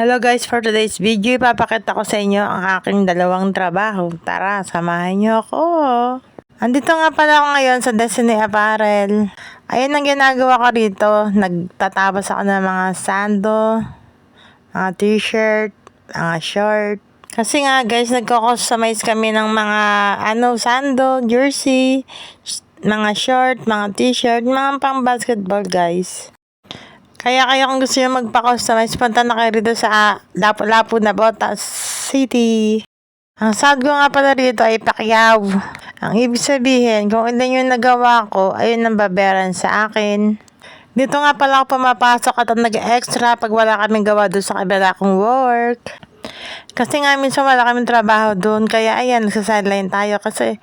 Hello guys, for today's video, ipapakita ko sa inyo ang aking dalawang trabaho. Tara, samahan niyo ako. Andito nga pala ako ngayon sa Destiny Apparel. Ayun ang ginagawa ko rito. Nagtatabas ako ng mga sando, mga t-shirt, mga short. Kasi nga guys, nagko-customize kami ng mga ano, sando, jersey, mga short, mga t-shirt, mga pang basketball guys. Kaya kayo kung gusto nyo magpa-customize, punta na kayo rito sa ah, Lapu-Lapu na Botas City. Ang sound ko nga pala rito ay Pacquiao. Ang ibig sabihin, kung ilan yung nagawa ko, ayun ang babayaran sa akin. Dito nga pala ako pumapasok at nag-extra pag wala kaming gawa doon sa kabila kong work. Kasi nga minsan wala kaming trabaho doon, kaya ayan, nagsa-sideline tayo kasi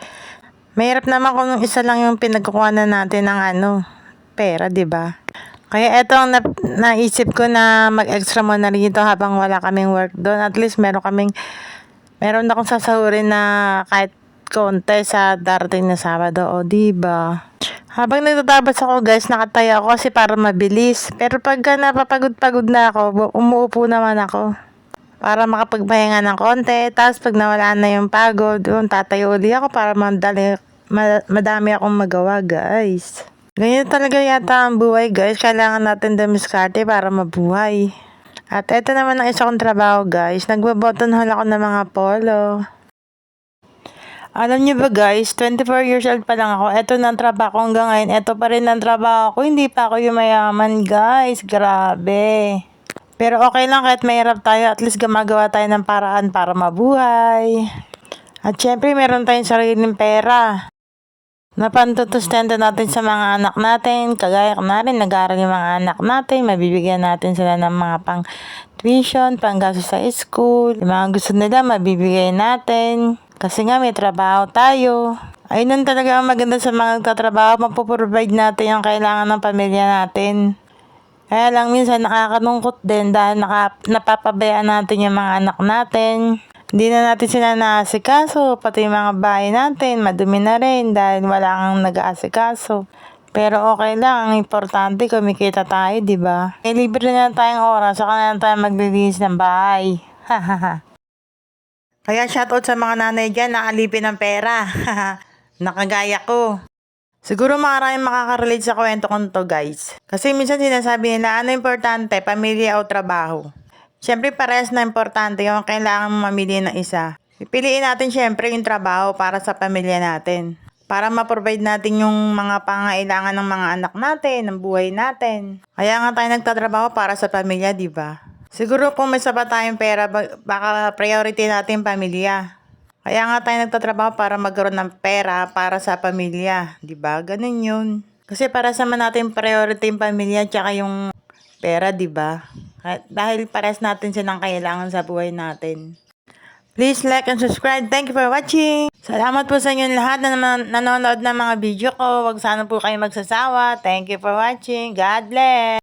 mahirap naman kung isa lang yung pinagkukuha na natin ng ano, pera, di ba? Kaya eto ang nap- naisip ko na mag-extra muna rito habang wala kaming work doon. At least meron kaming, meron akong sasahurin na kahit konti sa darating na Sabado. O, di ba? Habang nagtatabas ako guys, nakataya ako kasi para mabilis. Pero pagka napapagod-pagod na ako, umuupo naman ako. Para makapagpahinga ng konti. Tapos pag nawala na yung pagod, yun, tatayo uli ako para madali, ma- madami akong magawa guys. Ganyan talaga yata ang buhay guys. Kailangan natin damiskarte para mabuhay. At eto naman ang isa kong trabaho guys. Nagbaboton hall ako ng mga polo. Alam niyo ba guys, 24 years old pa lang ako. Ito na ang trabaho ko hanggang ngayon. Ito pa rin ang trabaho ko. Hindi pa ako yung mayaman guys. Grabe. Pero okay lang kahit mahirap tayo. At least gumagawa tayo ng paraan para mabuhay. At syempre meron tayong sariling pera na pantutustento natin sa mga anak natin. Kagaya na rin, nag-aaral yung mga anak natin. Mabibigyan natin sila ng mga pang tuition, pang gasto sa school. Yung mga gusto nila, mabibigay natin. Kasi nga may trabaho tayo. Ayun talaga ang maganda sa mga nagtatrabaho. Mapoprovide natin yung kailangan ng pamilya natin. Kaya lang minsan nakakalungkot din dahil naka, napapabayaan natin yung mga anak natin. Hindi na natin sila naasikaso, pati yung mga bahay natin, madumi na rin dahil wala kang nag-aasikaso. Pero okay lang, ang importante kumikita tayo, di ba? Eh, libre na tayong oras, saka na tayo maglilinis ng bahay. Kaya shoutout sa mga nanay dyan, nakalipin ng pera. Nakagaya ko. Siguro maraming makaka-relate sa kwento ko to guys. Kasi minsan sinasabi nila, ano importante, pamilya o trabaho? Siyempre parehas na importante yung kailangan mamili ng isa. Pipiliin natin siyempre yung trabaho para sa pamilya natin. Para ma-provide natin yung mga pangailangan ng mga anak natin, ng buhay natin. Kaya nga tayo nagtatrabaho para sa pamilya, di ba? Siguro kung may sapat tayong pera, ba- baka priority natin pamilya. Kaya nga tayo nagtatrabaho para magkaroon ng pera para sa pamilya. di ba? Ganun yun. Kasi para sa man natin priority yung pamilya tsaka yung pera, di ba? Dahil pares natin silang kailangan sa buhay natin. Please like and subscribe. Thank you for watching. Salamat po sa inyong lahat na nanonood ng mga video ko. Huwag sana po kayo magsasawa. Thank you for watching. God bless.